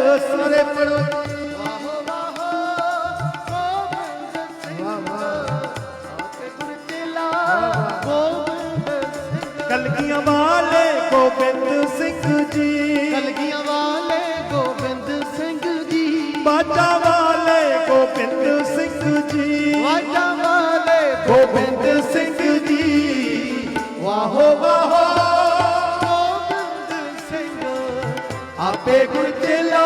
ਸਾਰੇ ਪੜੋ। ਵਾਹ ਵਾਹ ਗੋਬਿੰਦ ਸਿੰਘ ਸਾਥੇ ਗੁਰ ਚੇਲਾ ਗੋਬਿੰਦ ਸਿੰਘ ਕਲਗੀਆਂ ਵਾਲੇ ਗੋਬਿੰਦ ਸਿੰਘ ਜੀ। ਕਲਗੀਆਂ ਵਾਲੇ ਗੋਬਿੰਦ ਸਿੰਘ ਜੀ। ਬਾਜਾ ਆਪੇ ਚੇਲਾ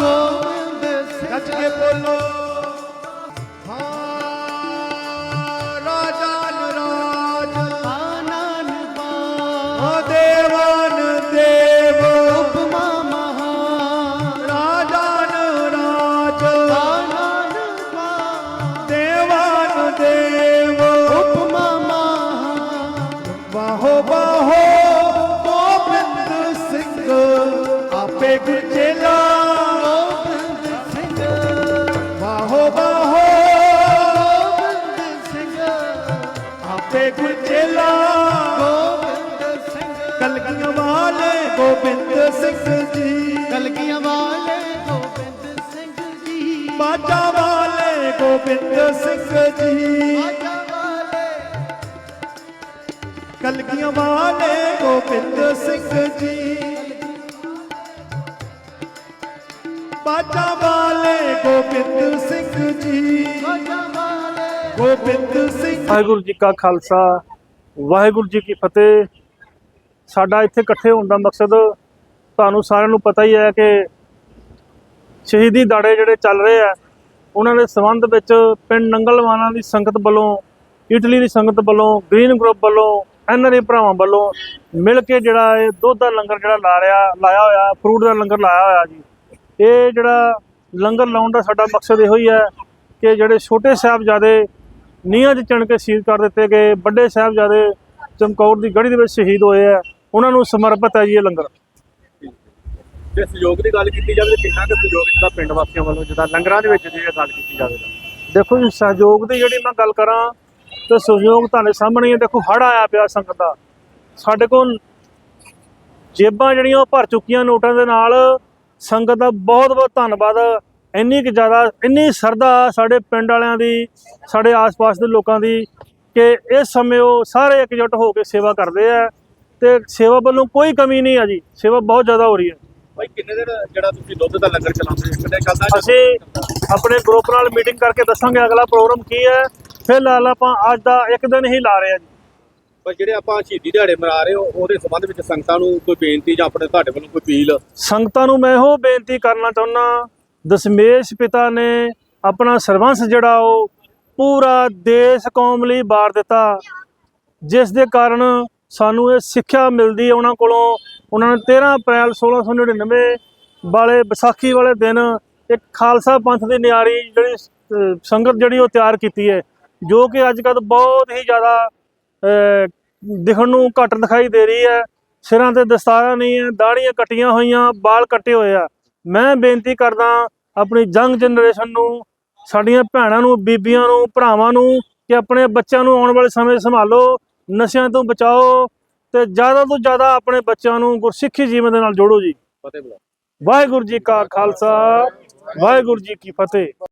ਗੋਬਿੰਦ ਸਿੰਘ ਕੇ ਬੋਲੋ। ਆਪੇ ਗੁਰ ਚੇਲਾ ਗੋਬਿੰਦ ਸਿੰਘ ਵਾਹੋ ਵਾਹੋ। ਗੋਬਿੰਦ ਸਿੰਘ ਆਪੇ ਗੁਰ ਚੇਲਾ ਗੋਬਿੰਦ ਸਿੰਘ ਕਲਗੀਆਂ ਵਾਲੇ ਗੋਬਿੰਦ ਸਿੰਘ ਜੀ। ਕਲਗੀਆਂ ਵਾਲੇ ਗੋਬਿੰਦ ਸਿੰਘ ਜੀ। ਬਾਜਾ ਵਾਲੇ ਗੋਬਿੰਦ ਸਿੰਘ ਜੀ। ਆਜਾ ਵਾਲੇ ਕਲਗੀਆਂ ਵਾਲੇ ਗੋਬਿੰਦ ਸਿੰਘ ਜੀ। ਬਾਜਾ ਵਾਲੇ ਗੋਬਿੰਦ ਸਿੰਘ ਜੀ। ਗੋਬਿੰਦ ਸਿੰਘ ਵਾਹਿਗੁਰੂ ਜੀ ਕਾ ਖਾਲਸਾ ਵਾਹਿਗੁਰੂ ਜੀ ਕੀ ਫਤਿਹ। ਸਾਡਾ ਇੱਥੇ ਇਕੱਠੇ ਹੋਣ ਦਾ ਮਕਸਦ ਤੁਹਾਨੂੰ ਸਾਰਿਆਂ ਨੂੰ ਪਤਾ ਹੀ ਹੈ ਕਿ ਸ਼ਹੀਦੀ ਦਾੜੇ ਜਿਹੜੇ ਚੱਲ ਰਹੇ ਆ ਉਹਨਾਂ ਦੇ ਸੰਬੰਧ ਵਿੱਚ ਪਿੰਡ ਨੰਗਲਵਾਨਾ ਦੀ ਸੰਗਤ ਵੱਲੋਂ ਇਟਲੀ ਦੀ ਸੰਗਤ ਵੱਲੋਂ ਗ੍ਰੀਨ ਗਰੁੱਪ ਵੱਲੋਂ ਐਨਆਰਏ ਭਰਾਵਾਂ ਵੱਲੋਂ ਮਿਲ ਕੇ ਜਿਹੜਾ ਇਹ ਦੁੱਧ ਦਾ ਲੰਗਰ ਜਿਹੜਾ ਲਾ ਰਿਆ ਲਾਇਆ ਹੋਇਆ ਫਰੂਟ ਦਾ ਲੰਗਰ ਲਾਇਆ ਹੋਇਆ ਜੀ। ਇਹ ਜਿਹੜਾ ਲੰਗਰ ਲਾਉਣ ਦਾ ਸਾਡਾ ਮਕਸਦ ਇਹੋ ਹੀ ਹੈ ਕਿ ਜਿਹੜੇ ਛੋਟੇ ਸਾਹਿਬਜ਼ਾਦੇ ਨੀਹਾਂ 'ਚ ਚਣ ਕੇ ਸ਼ਹੀਦ ਕਰ ਦਿੱਤੇ ਗਏ ਵੱਡੇ ਸਾਹਿਬਜ਼ਾਦੇ ਚਮਕੌਰ ਦੀ ਗੜੀ ਦੇ ਵਿੱਚ ਸ਼ਹੀਦ ਹੋਏ ਆ ਉਹਨਾਂ ਨੂੰ ਸਮਰਪਿਤ ਹੈ ਜੀ ਇਹ ਲੰਗਰ। ਜੇ ਸਹਿਯੋਗ ਦੀ ਗੱਲ ਕੀਤੀ ਜਾਵੇ ਤਾਂ ਕਿੰਨਾ ਕੁ ਸਹਿਯੋਗ ਦਿੱਤਾ ਪਿੰਡ ਵਾਸੀਆਂ ਵੱਲੋਂ ਜਿੱਦਾਂ ਲੰਗਰਾਂ ਦੇ ਵਿੱਚ ਜੇ ਗੱਲ ਕੀਤੀ ਜਾਵੇ ਤਾਂ? ਦੇਖੋ ਜੀ ਸਹਿਯੋਗ ਦੀ ਜਿਹੜੀ ਮੈਂ ਗੱਲ ਕਰਾਂ ਤੇ ਸਹਿਯੋਗ ਤੁਹਾਡੇ ਸਾਹਮਣੇ ਹੀ ਹੈ ਦੇਖੋ ਹੜ ਆਇਆ ਪਿਆ ਸੰਗਤ ਦਾ। ਸਾਡੇ ਕੋਲ ਜੇਬਾਂ ਜਿਹੜੀਆਂ ਉਹ ਭਰ ਚੁੱਕੀਆਂ ਨੋਟਾਂ ਦੇ ਨਾਲ ਸੰਗਤ ਦਾ ਬਹੁਤ ਬਹੁਤ ਧੰਨਵਾਦ। ਇੰਨੀ ਕਿ ਜ਼ਿਆਦਾ ਇੰਨੀ ਸਰਦਾ ਸਾਡੇ ਪਿੰਡ ਵਾਲਿਆਂ ਦੀ ਸਾਡੇ ਆਸ-ਪਾਸ ਦੇ ਲੋਕਾਂ ਦੀ ਕਿ ਇਸ ਸਮੇਂ ਉਹ ਸਾਰੇ ਇਕਜੁੱਟ ਹੋ ਕੇ ਸੇਵਾ ਕਰਦੇ ਆ ਤੇ ਸੇਵਾ ਵੱਲੋਂ ਕੋਈ ਕਮੀ ਨਹੀਂ ਆ ਜੀ। ਸੇਵਾ ਬਹੁਤ ਜ਼ਿਆਦਾ ਹੋ ਰਹੀ ਹੈ। ਭਾਈ ਕਿੰਨੇ ਦਿਨ ਜਿਹੜਾ ਤੁਸੀਂ ਦੁੱਧ ਦਾ ਲੰਗਰ ਚਲਾਉਂਦੇ ਹੋ? ਕਿੰਨੇ ਜੀ? ਅਸੀਂ ਆਪਣੇ ਗਰੁੱਪ ਨਾਲ ਮੀਟਿੰਗ ਕਰਕੇ ਦੱਸਾਂਗੇ ਅਗਲਾ ਪ੍ਰੋਗਰਾਮ ਕੀ ਹੈ। ਫਿਲਹਾਲ ਆਪਾਂ ਅੱਜ ਦਾ ਇੱਕ ਦਿਨ ਹੀ ਲਾ ਰਹੇ ਹਾਂ ਜੀ। ਪਰ ਜਿਹੜੇ ਆਪਾਂ ਸ਼ਹੀਦੀ ਦਿਹਾੜੇ ਮਨਾ ਰਹੇ ਹੋ, ਉਹਦੇ ਸੰਬੰਧ ਵਿੱਚ ਸੰਗਤਾਂ ਨੂੰ ਕੋਈ ਬੇਨਤੀ ਜਾਂ ਆਪਣੇ ਤੁਹਾਡੇ ਵੱਲੋਂ ਕੋਈ ਅਪੀਲ? ਸੰਗਤਾਂ ਨੂੰ ਮੈਂ ਇਹੋ ਬੇਨਤੀ ਕਰਨਾ ਚਾਹੁੰਦਾ ਦਸ਼ਮੇਸ਼ ਪਿਤਾ ਨੇ ਆਪਣਾ ਸਰਵੰਸ ਜਿਹੜਾ ਉਹ ਪੂਰਾ ਦੇਸ਼ ਕੌਮ ਲਈ ਬਾਰ ਦਿੱਤਾ। ਜਿਸ ਦੇ ਕਾਰਨ ਸਾਨੂੰ ਇਹ ਸਿੱਖਿਆ ਮਿਲਦੀ ਹੈ ਉਹਨਾਂ ਕੋਲੋਂ। ਉਹਨਾਂ ਨੇ 13 ਅਪ੍ਰੈਲ 1699 ਵਾਲੇ ਵਿਸਾਖੀ ਵਾਲੇ ਦਿਨ ਇੱਕ ਖਾਲਸਾ ਪੰਥ ਦੀ ਨਿਆਰੀ ਜਿਹੜੀ ਸੰਗਤ ਜਿਹੜੀ ਉਹ ਤਿਆਰ ਕੀਤੀ ਹੈ, ਜੋ ਕਿ ਅੱਜ ਕੱਲ੍ਹ ਬਹੁਤ ਹੀ ਜ਼ਿਆਦਾ ਦਿਖਣ ਨੂੰ ਘੱਟ ਦਿਖਾਈ ਦੇ ਰਹੀ ਹੈ। ਸਿਰਾਂ ਤੇ ਦਸਤਾਰਾਂ ਨਹੀਂ ਹੈ ਦਾੜੀਆਂ ਕੱਟੀਆਂ ਹੋਈਆਂ ਵਾਲ ਕੱਟੇ ਹੋਏ ਆ। ਮੈਂ ਬੇਨਤੀ ਕਰਦਾ ਆਪਣੀ ਯੰਗ ਜਨਰੇਸ਼ਨ ਨੂੰ ਸਾਡੀਆਂ ਭੈਣਾਂ ਨੂੰ ਬੀਬੀਆਂ ਨੂੰ ਭਰਾਵਾਂ ਨੂੰ ਕਿ ਆਪਣੇ ਬੱਚਿਆਂ ਨੂੰ ਆਉਣ ਵਾਲੇ ਸਮੇਂ ਸੰਭਾਲੋ ਨਸ਼ਿਆਂ ਤੋਂ ਬਚਾਓ ਤੇ ਜ਼ਿਆਦਾ ਤੋਂ ਜ਼ਿਆਦਾ ਆਪਣੇ ਬੱਚਿਆਂ ਨੂੰ ਗੁਰਸਿੱਖੀ ਜੀਵਨ ਦੇ ਨਾਲ ਜੋੜੋ ਜੀ। ਫਤਿਹ ਵਾਹਿਗੁਰੂ ਜੀ ਕਾ ਖਾਲਸਾ ਵਾਹਿਗੁਰੂ ਜੀ ਕੀ ਫਤਿਹ।